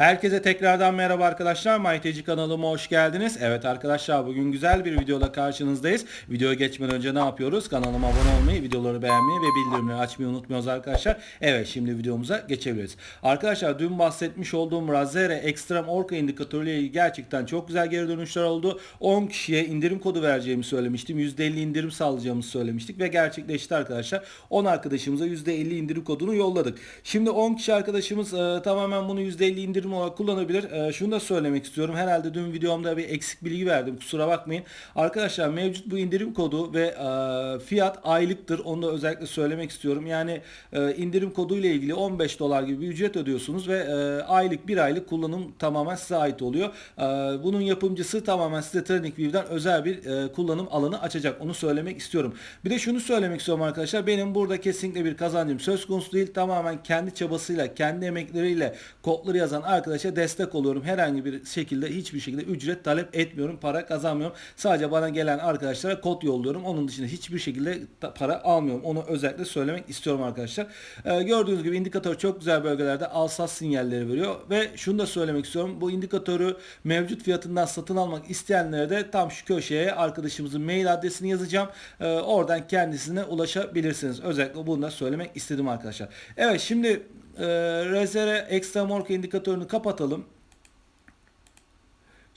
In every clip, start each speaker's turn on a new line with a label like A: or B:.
A: Herkese tekrardan merhaba arkadaşlar. MyTeci kanalıma hoş geldiniz. Evet arkadaşlar bugün güzel bir videoda karşınızdayız. Videoya geçmeden önce ne yapıyoruz? Kanalıma abone olmayı, videoları beğenmeyi ve bildirimleri açmayı unutmuyoruz arkadaşlar. Evet şimdi videomuza geçebiliriz. Arkadaşlar dün bahsetmiş olduğum Razere Extreme Orca indikatörüyle ilgili gerçekten çok güzel geri dönüşler oldu. 10 kişiye indirim kodu vereceğimi söylemiştim. %50 indirim sağlayacağımızı söylemiştik ve gerçekleşti arkadaşlar. 10 arkadaşımıza %50 indirim kodunu yolladık. Şimdi 10 kişi arkadaşımız e, tamamen bunu %50 indirim olarak kullanabilir. E, şunu da söylemek istiyorum. Herhalde dün videomda bir eksik bilgi verdim. Kusura bakmayın. Arkadaşlar mevcut bu indirim kodu ve e, fiyat aylıktır. Onu da özellikle söylemek istiyorum. Yani e, indirim kodu ile ilgili 15 dolar gibi bir ücret ödüyorsunuz ve e, aylık bir aylık kullanım tamamen size ait oluyor. E, bunun yapımcısı tamamen size TradingView'den özel bir e, kullanım alanı açacak. Onu söylemek istiyorum. Bir de şunu söylemek istiyorum arkadaşlar. Benim burada kesinlikle bir kazancım söz konusu değil. Tamamen kendi çabasıyla, kendi emekleriyle kodları yazan arkadaşa destek oluyorum. Herhangi bir şekilde hiçbir şekilde ücret talep etmiyorum. Para kazanmıyorum. Sadece bana gelen arkadaşlara kod yolluyorum. Onun dışında hiçbir şekilde para almıyorum. Onu özellikle söylemek istiyorum arkadaşlar. Ee, gördüğünüz gibi indikatör çok güzel bölgelerde al-sat sinyalleri veriyor ve şunu da söylemek istiyorum. Bu indikatörü mevcut fiyatından satın almak isteyenlere de tam şu köşeye arkadaşımızın mail adresini yazacağım. Ee, oradan kendisine ulaşabilirsiniz. Özellikle bunu da söylemek istedim arkadaşlar. Evet şimdi e, rezere extra morka indikatörünü kapatalım.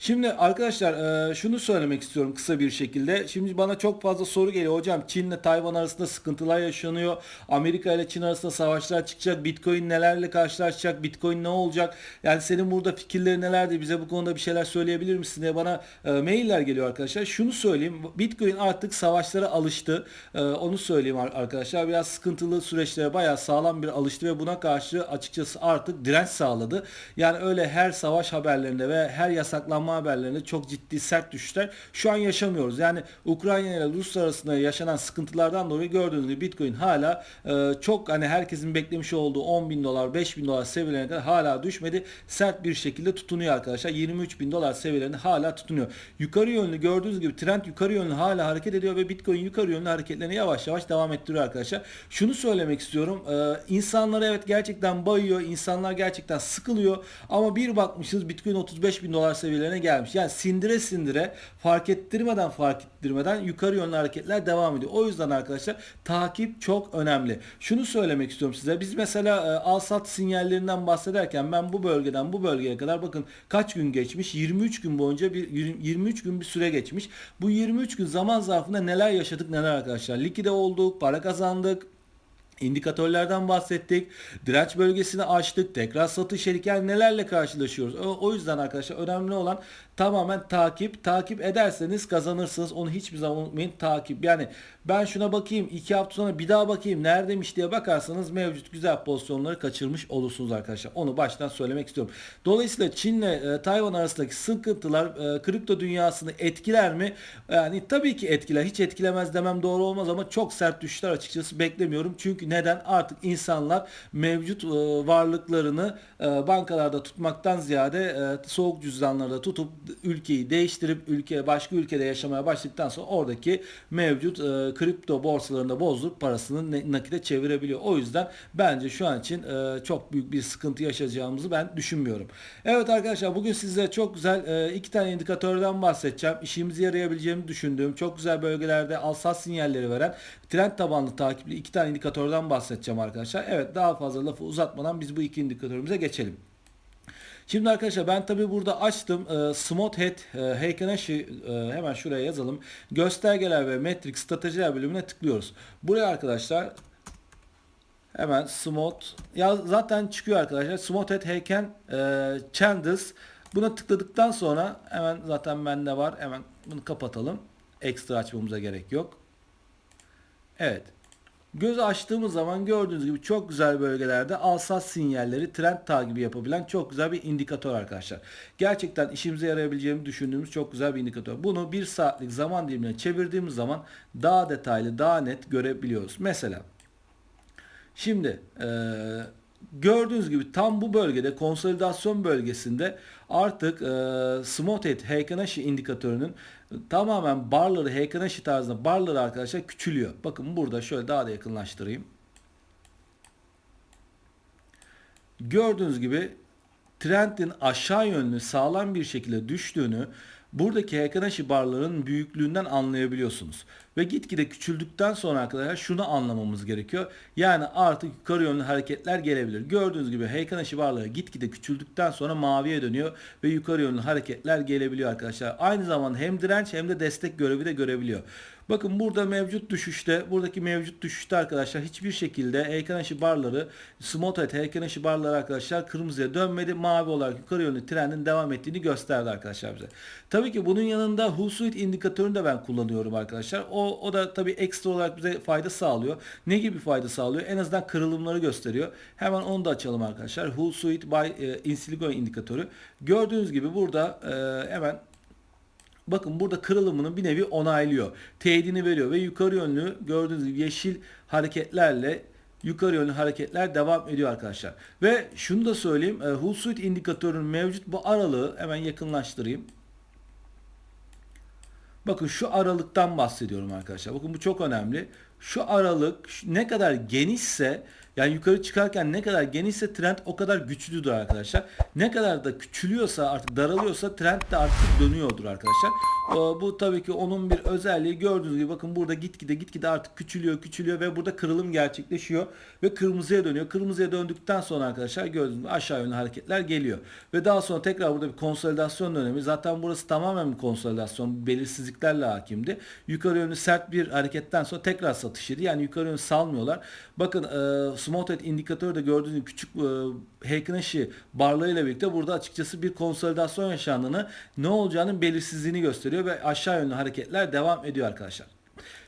A: Şimdi arkadaşlar e, şunu söylemek istiyorum kısa bir şekilde. Şimdi bana çok fazla soru geliyor. Hocam Çin ile Tayvan arasında sıkıntılar yaşanıyor. Amerika ile Çin arasında savaşlar çıkacak. Bitcoin nelerle karşılaşacak? Bitcoin ne olacak? Yani senin burada fikirlerin nelerdi? Bize bu konuda bir şeyler söyleyebilir misin diye bana e, mailler geliyor arkadaşlar. Şunu söyleyeyim. Bitcoin artık savaşlara alıştı. E, onu söyleyeyim ar- arkadaşlar. Biraz sıkıntılı süreçlere bayağı sağlam bir alıştı ve buna karşı açıkçası artık direnç sağladı. Yani öyle her savaş haberlerinde ve her yasaklanma haberlerinde çok ciddi sert düşüşler şu an yaşamıyoruz. Yani Ukrayna ile Rusya arasında yaşanan sıkıntılardan dolayı gördüğünüz gibi Bitcoin hala e, çok hani herkesin beklemiş olduğu 10 bin dolar 5 bin dolar seviyelerine kadar hala düşmedi. Sert bir şekilde tutunuyor arkadaşlar. 23 bin dolar seviyelerinde hala tutunuyor. Yukarı yönlü gördüğünüz gibi trend yukarı yönlü hala hareket ediyor ve Bitcoin yukarı yönlü hareketlerini yavaş yavaş devam ettiriyor arkadaşlar. Şunu söylemek istiyorum. E, insanlara evet gerçekten bayıyor. insanlar gerçekten sıkılıyor. Ama bir bakmışız Bitcoin 35 bin dolar seviyelerine gelmiş. Yani sindire sindire fark ettirmeden fark ettirmeden yukarı yönlü hareketler devam ediyor. O yüzden arkadaşlar takip çok önemli. Şunu söylemek istiyorum size. Biz mesela e, al sat sinyallerinden bahsederken ben bu bölgeden bu bölgeye kadar bakın kaç gün geçmiş? 23 gün boyunca bir 23 gün bir süre geçmiş. Bu 23 gün zaman zarfında neler yaşadık neler arkadaşlar. Likide olduk, para kazandık, İndikatörlerden bahsettik. Direnç bölgesini açtık. Tekrar satış yani nelerle karşılaşıyoruz. O, o yüzden arkadaşlar önemli olan tamamen takip. Takip ederseniz kazanırsınız. Onu hiçbir zaman unutmayın. Takip. Yani ben şuna bakayım. iki hafta sonra bir daha bakayım. Neredeymiş diye bakarsanız mevcut güzel pozisyonları kaçırmış olursunuz arkadaşlar. Onu baştan söylemek istiyorum. Dolayısıyla Çin ile e, Tayvan arasındaki sıkıntılar e, kripto dünyasını etkiler mi? Yani tabii ki etkiler. Hiç etkilemez demem doğru olmaz ama çok sert düşüşler açıkçası beklemiyorum. Çünkü neden? Artık insanlar mevcut e, varlıklarını e, bankalarda tutmaktan ziyade e, soğuk cüzdanlarda tutup ülkeyi değiştirip ülke başka ülkede yaşamaya başladıktan sonra oradaki mevcut e, kripto borsalarında bozdurup parasını nakite çevirebiliyor. O yüzden bence şu an için e, çok büyük bir sıkıntı yaşayacağımızı ben düşünmüyorum. Evet arkadaşlar bugün size çok güzel e, iki tane indikatörden bahsedeceğim. İşimize yarayabileceğimi düşündüğüm çok güzel bölgelerde al-sat sinyalleri veren trend tabanlı takipli iki tane indikatörden bahsedeceğim arkadaşlar. Evet daha fazla lafı uzatmadan biz bu iki indikatörümüze geçelim. Şimdi arkadaşlar ben tabi burada açtım e, Smart Head e, Heikeneshi e, hemen şuraya yazalım. Göstergeler ve metrik stratejiler bölümüne tıklıyoruz. Buraya arkadaşlar hemen Smart ya zaten çıkıyor arkadaşlar. Smart Head Heiken e, Candles buna tıkladıktan sonra hemen zaten bende var. Hemen bunu kapatalım. Ekstra açmamıza gerek yok. Evet. Gözü açtığımız zaman gördüğünüz gibi çok güzel bölgelerde alsat sinyalleri trend takibi yapabilen çok güzel bir indikatör arkadaşlar. Gerçekten işimize yarayabileceğini düşündüğümüz çok güzel bir indikatör. Bunu bir saatlik zaman dilimine çevirdiğimiz zaman daha detaylı, daha net görebiliyoruz. Mesela Şimdi eee gördüğünüz gibi tam bu bölgede konsolidasyon bölgesinde artık e, Smothead Heikanashi indikatörünün tamamen barları Heikanashi tarzında barları arkadaşlar küçülüyor. Bakın burada şöyle daha da yakınlaştırayım. Gördüğünüz gibi trendin aşağı yönlü sağlam bir şekilde düştüğünü buradaki Heikinaishi barların büyüklüğünden anlayabiliyorsunuz. Ve gitgide küçüldükten sonra arkadaşlar şunu anlamamız gerekiyor. Yani artık yukarı yönlü hareketler gelebilir. Gördüğünüz gibi Heikinaishi barları gitgide küçüldükten sonra maviye dönüyor ve yukarı yönlü hareketler gelebiliyor arkadaşlar. Aynı zamanda hem direnç hem de destek görevi de görebiliyor. Bakın burada mevcut düşüşte, buradaki mevcut düşüşte arkadaşlar hiçbir şekilde Heikinaishi barları, Smotet Heikinaishi barları arkadaşlar kırmızıya dönmedi. Mavi olarak yukarı yönlü trendin devam ettiğini gösterdi arkadaşlar bize. Tabii ki bunun yanında Husuit indikatörünü de ben kullanıyorum arkadaşlar. O, o da tabii ekstra olarak bize fayda sağlıyor. Ne gibi fayda sağlıyor? En azından kırılımları gösteriyor. Hemen onu da açalım arkadaşlar. Husuit by e, Insiligo indikatörü. Gördüğünüz gibi burada e, hemen Bakın burada kırılımını bir nevi onaylıyor. Teyidini veriyor ve yukarı yönlü gördüğünüz gibi yeşil hareketlerle yukarı yönlü hareketler devam ediyor arkadaşlar. Ve şunu da söyleyeyim. E, Hull Suite indikatörünün mevcut bu aralığı hemen yakınlaştırayım. Bakın şu aralıktan bahsediyorum arkadaşlar. Bakın bu çok önemli. Şu aralık ne kadar genişse yani yukarı çıkarken ne kadar genişse trend o kadar güçlüdür arkadaşlar. Ne kadar da küçülüyorsa artık daralıyorsa trend de artık dönüyordur arkadaşlar. Bu tabii ki onun bir özelliği gördüğünüz gibi bakın burada gitgide gitgide artık küçülüyor küçülüyor ve burada kırılım gerçekleşiyor ve kırmızıya dönüyor. Kırmızıya döndükten sonra arkadaşlar gördüğünüz gibi aşağı yönlü hareketler geliyor. Ve daha sonra tekrar burada bir konsolidasyon dönemi. Zaten burası tamamen bir konsolidasyon belirsizliklerle hakimdi. Yukarı yönlü sert bir hareketten sonra tekrar satışıydı. Yani yukarı yönlü salmıyorlar. Bakın e, Small indikatörü de gördüğünüz küçük e, Heikinaishi barlarıyla birlikte burada açıkçası bir konsolidasyon yaşandığını ne olacağının belirsizliğini gösteriyor ve aşağı yönlü hareketler devam ediyor arkadaşlar.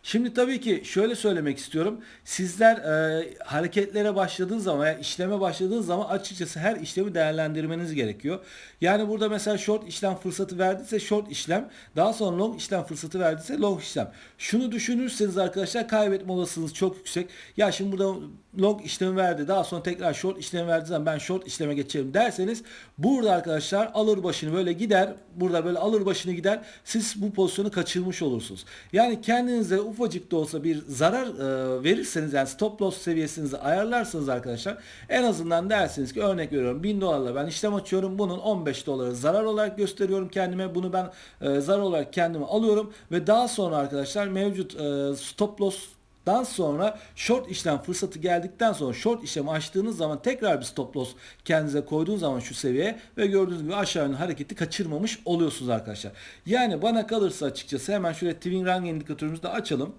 A: Şimdi tabii ki şöyle söylemek istiyorum. Sizler e, hareketlere başladığınız zaman veya işleme başladığınız zaman açıkçası her işlemi değerlendirmeniz gerekiyor. Yani burada mesela short işlem fırsatı verdiyse short işlem, daha sonra long işlem fırsatı verdiyse long işlem. Şunu düşünürseniz arkadaşlar kaybetme olasılığınız çok yüksek. Ya şimdi burada long işlemi verdi, daha sonra tekrar short işlemi verdiği zaman ben short işleme geçerim derseniz burada arkadaşlar alır başını böyle gider, burada böyle alır başını gider. Siz bu pozisyonu kaçırmış olursunuz. Yani kendinize ufacık da olsa bir zarar e, verirseniz yani stop loss seviyesinizi ayarlarsanız arkadaşlar en azından dersiniz ki örnek veriyorum 1000 dolarla ben işlem açıyorum. Bunun 15 doları zarar olarak gösteriyorum kendime. Bunu ben e, zarar olarak kendime alıyorum ve daha sonra arkadaşlar mevcut e, stop loss Dan sonra short işlem fırsatı geldikten sonra short işlemi açtığınız zaman tekrar bir stop loss kendinize koyduğunuz zaman şu seviyeye ve gördüğünüz gibi aşağı yönlü hareketi kaçırmamış oluyorsunuz arkadaşlar. Yani bana kalırsa açıkçası hemen şöyle Twin Rank indikatörümüzü de açalım.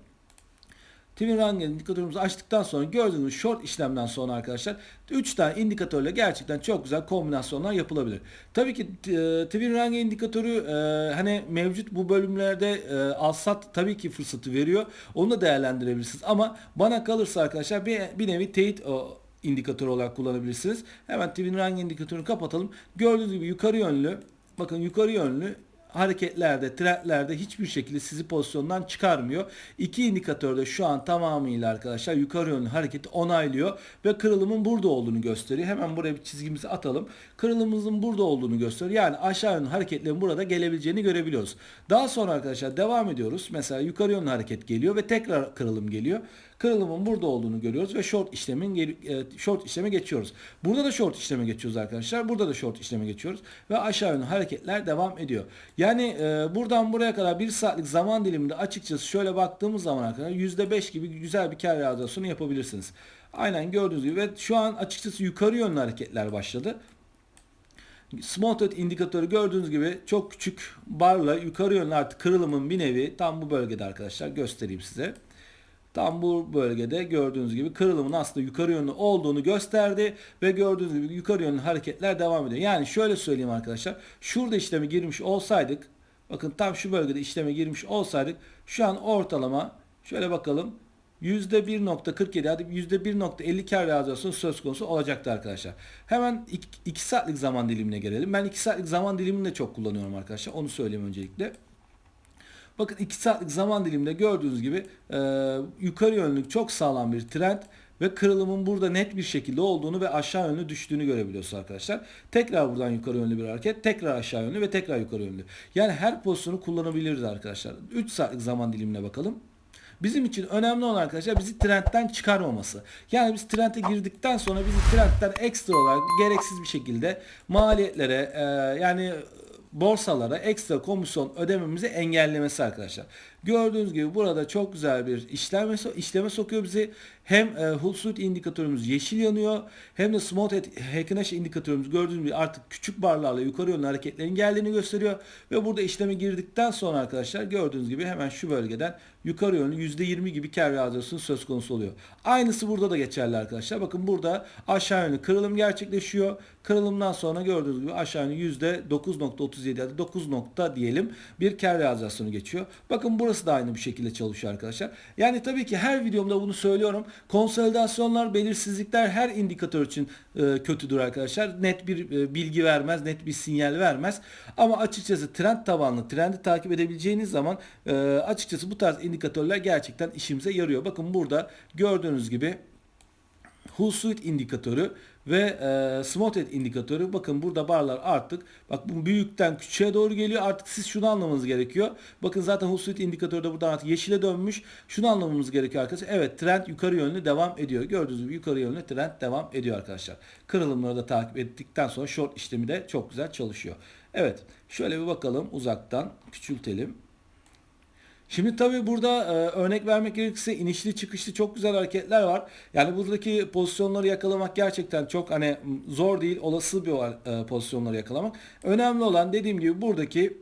A: Twin Rank indikatörümüzü açtıktan sonra gördüğünüz short işlemden sonra arkadaşlar 3 tane indikatörle gerçekten çok güzel kombinasyonlar yapılabilir. Tabii ki e, Twin Rank indikatörü e, hani mevcut bu bölümlerde e, alsat tabii ki fırsatı veriyor. Onu da değerlendirebilirsiniz ama bana kalırsa arkadaşlar bir, bir nevi teyit o, indikatör olarak kullanabilirsiniz. Hemen Twin Rank indikatörünü kapatalım. Gördüğünüz gibi yukarı yönlü bakın yukarı yönlü hareketlerde, trendlerde hiçbir şekilde sizi pozisyondan çıkarmıyor. İki indikatör de şu an tamamıyla arkadaşlar yukarı yönlü hareketi onaylıyor ve kırılımın burada olduğunu gösteriyor. Hemen buraya bir çizgimizi atalım. Kırılımımızın burada olduğunu gösteriyor. Yani aşağı yönlü hareketlerin burada gelebileceğini görebiliyoruz. Daha sonra arkadaşlar devam ediyoruz. Mesela yukarı yönlü hareket geliyor ve tekrar kırılım geliyor kırılımın burada olduğunu görüyoruz ve short işlemin e, short işleme geçiyoruz. Burada da short işleme geçiyoruz arkadaşlar. Burada da short işleme geçiyoruz ve aşağı yönlü hareketler devam ediyor. Yani e, buradan buraya kadar bir saatlik zaman diliminde açıkçası şöyle baktığımız zaman arkadaşlar %5 gibi güzel bir kar realizasyonu yapabilirsiniz. Aynen gördüğünüz gibi ve şu an açıkçası yukarı yönlü hareketler başladı. Small indikatörü gördüğünüz gibi çok küçük barla yukarı yönlü artık kırılımın bir nevi tam bu bölgede arkadaşlar göstereyim size. Tam bu bölgede gördüğünüz gibi kırılımın aslında yukarı yönlü olduğunu gösterdi ve gördüğünüz gibi yukarı yönlü hareketler devam ediyor. Yani şöyle söyleyeyim arkadaşlar. Şurada işlemi girmiş olsaydık bakın tam şu bölgede işleme girmiş olsaydık şu an ortalama şöyle bakalım %1.47 hadi %1.50 kar realizasyonu söz konusu olacaktı arkadaşlar. Hemen 2 saatlik zaman dilimine gelelim. Ben 2 saatlik zaman dilimini de çok kullanıyorum arkadaşlar. Onu söyleyeyim öncelikle. Bakın 2 saatlik zaman diliminde gördüğünüz gibi e, yukarı yönlü çok sağlam bir trend ve kırılımın burada net bir şekilde olduğunu ve aşağı yönlü düştüğünü görebiliyorsunuz arkadaşlar. Tekrar buradan yukarı yönlü bir hareket, tekrar aşağı yönlü ve tekrar yukarı yönlü. Yani her pozisyonu kullanabiliriz arkadaşlar. 3 saatlik zaman dilimine bakalım. Bizim için önemli olan arkadaşlar bizi trendten çıkarmaması. Yani biz trende girdikten sonra bizi trendten ekstra olarak gereksiz bir şekilde maliyetlere e, yani borsalara ekstra komisyon ödememizi engellemesi arkadaşlar. Gördüğünüz gibi burada çok güzel bir işleme, işleme sokuyor bizi. Hem e, Hull Suite indikatörümüz yeşil yanıyor hem de Small Hackinash indikatörümüz gördüğünüz gibi artık küçük barlarla yukarı yönlü hareketlerin geldiğini gösteriyor. Ve burada işleme girdikten sonra arkadaşlar gördüğünüz gibi hemen şu bölgeden yukarı yönlü %20 gibi kar realizasyonu söz konusu oluyor. Aynısı burada da geçerli arkadaşlar. Bakın burada aşağı yönlü kırılım gerçekleşiyor. Kırılımdan sonra gördüğünüz gibi aşağı yönlü %9.37 ya da 9 nokta diyelim bir kar realizasyonu geçiyor. Bakın burası da aynı bir şekilde çalışıyor arkadaşlar. Yani tabii ki her videomda bunu söylüyorum. Konsolidasyonlar, belirsizlikler her indikatör için e, kötüdür arkadaşlar. Net bir e, bilgi vermez, net bir sinyal vermez. Ama açıkçası trend tabanlı, trendi takip edebileceğiniz zaman e, açıkçası bu tarz indikatörler gerçekten işimize yarıyor. Bakın burada gördüğünüz gibi Hull Suite indikatörü ve e, Smotet indikatörü bakın burada barlar artık bak bu büyükten küçüğe doğru geliyor. Artık siz şunu anlamanız gerekiyor. Bakın zaten Hull Suite indikatörü de buradan artık yeşile dönmüş. Şunu anlamamız gerekiyor arkadaşlar. Evet trend yukarı yönlü devam ediyor. Gördüğünüz gibi yukarı yönlü trend devam ediyor arkadaşlar. Kırılımları da takip ettikten sonra short işlemi de çok güzel çalışıyor. Evet şöyle bir bakalım uzaktan küçültelim Şimdi tabii burada e, örnek vermek gerekirse inişli çıkışlı çok güzel hareketler var. Yani buradaki pozisyonları yakalamak gerçekten çok hani zor değil, olası bir e, pozisyonları yakalamak. Önemli olan dediğim gibi buradaki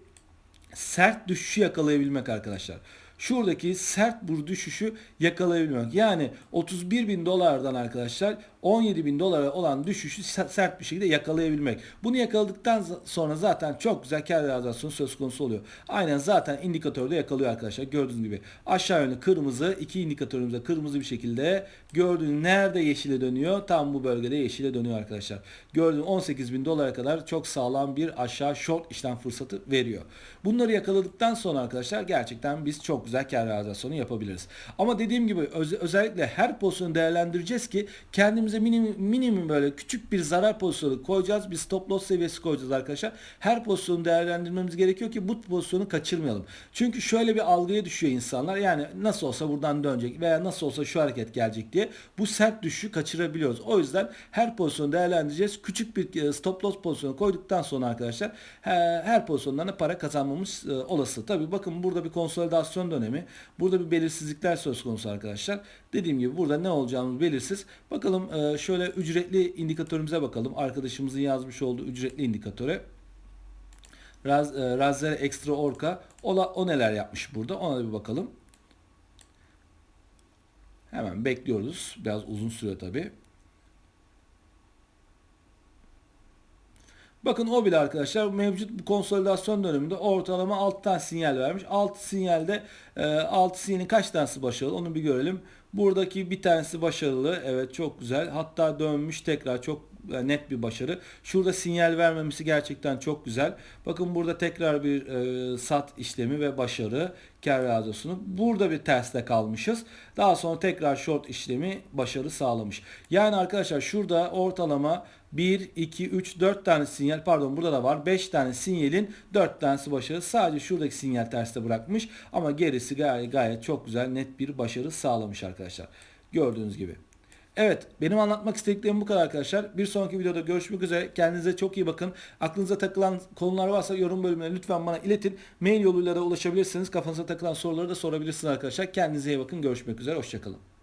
A: sert düşüşü yakalayabilmek arkadaşlar şuradaki sert bu düşüşü yakalayabilmek. Yani 31 bin dolardan arkadaşlar 17 bin dolara olan düşüşü sert bir şekilde yakalayabilmek. Bunu yakaladıktan sonra zaten çok güzel kar realizasyonu söz konusu oluyor. Aynen zaten indikatörde yakalıyor arkadaşlar. Gördüğünüz gibi aşağı yönlü kırmızı iki indikatörümüzde kırmızı bir şekilde gördüğünüz nerede yeşile dönüyor? Tam bu bölgede yeşile dönüyor arkadaşlar. Gördüğünüz 18 bin dolara kadar çok sağlam bir aşağı short işlem fırsatı veriyor. Bunları yakaladıktan sonra arkadaşlar gerçekten biz çok güzel kar realizasyonu yapabiliriz. Ama dediğim gibi öz özellikle her pozisyonu değerlendireceğiz ki kendimize minimum, minimum böyle küçük bir zarar pozisyonu koyacağız. Bir stop loss seviyesi koyacağız arkadaşlar. Her pozisyonu değerlendirmemiz gerekiyor ki bu pozisyonu kaçırmayalım. Çünkü şöyle bir algıya düşüyor insanlar. Yani nasıl olsa buradan dönecek veya nasıl olsa şu hareket gelecek diye bu sert düşüşü kaçırabiliyoruz. O yüzden her pozisyonu değerlendireceğiz. Küçük bir e, stop loss pozisyonu koyduktan sonra arkadaşlar her, pozisyondan para kazanmamız e, olası. Tabi bakın burada bir konsolidasyon dönemi. Burada bir belirsizlikler söz konusu arkadaşlar. Dediğim gibi burada ne olacağımız belirsiz. Bakalım e, şöyle ücretli indikatörümüze bakalım. Arkadaşımızın yazmış olduğu ücretli indikatöre. Raz, e, Extra Orca o, o neler yapmış burada ona da bir bakalım. Hemen bekliyoruz. Biraz uzun sürüyor tabi. Bakın o bile arkadaşlar mevcut bu konsolidasyon döneminde ortalama 6 tane sinyal vermiş. 6 sinyalde 6 sinyalin kaç tanesi başarılı onu bir görelim. Buradaki bir tanesi başarılı. Evet çok güzel. Hatta dönmüş tekrar çok e, net bir başarı. Şurada sinyal vermemesi gerçekten çok güzel. Bakın burada tekrar bir e, sat işlemi ve başarı kar realizasyonu. Burada bir terste kalmışız. Daha sonra tekrar short işlemi başarı sağlamış. Yani arkadaşlar şurada ortalama 1, 2, 3, 4 tane sinyal pardon burada da var. 5 tane sinyalin 4 tanesi başarı. Sadece şuradaki sinyal terste bırakmış. Ama gerisi gayet, gayet çok güzel net bir başarı sağlamış arkadaşlar. Gördüğünüz gibi. Evet benim anlatmak istediklerim bu kadar arkadaşlar. Bir sonraki videoda görüşmek üzere. Kendinize çok iyi bakın. Aklınıza takılan konular varsa yorum bölümüne lütfen bana iletin. Mail yoluyla da ulaşabilirsiniz. Kafanıza takılan soruları da sorabilirsiniz arkadaşlar. Kendinize iyi bakın. Görüşmek üzere. Hoşçakalın.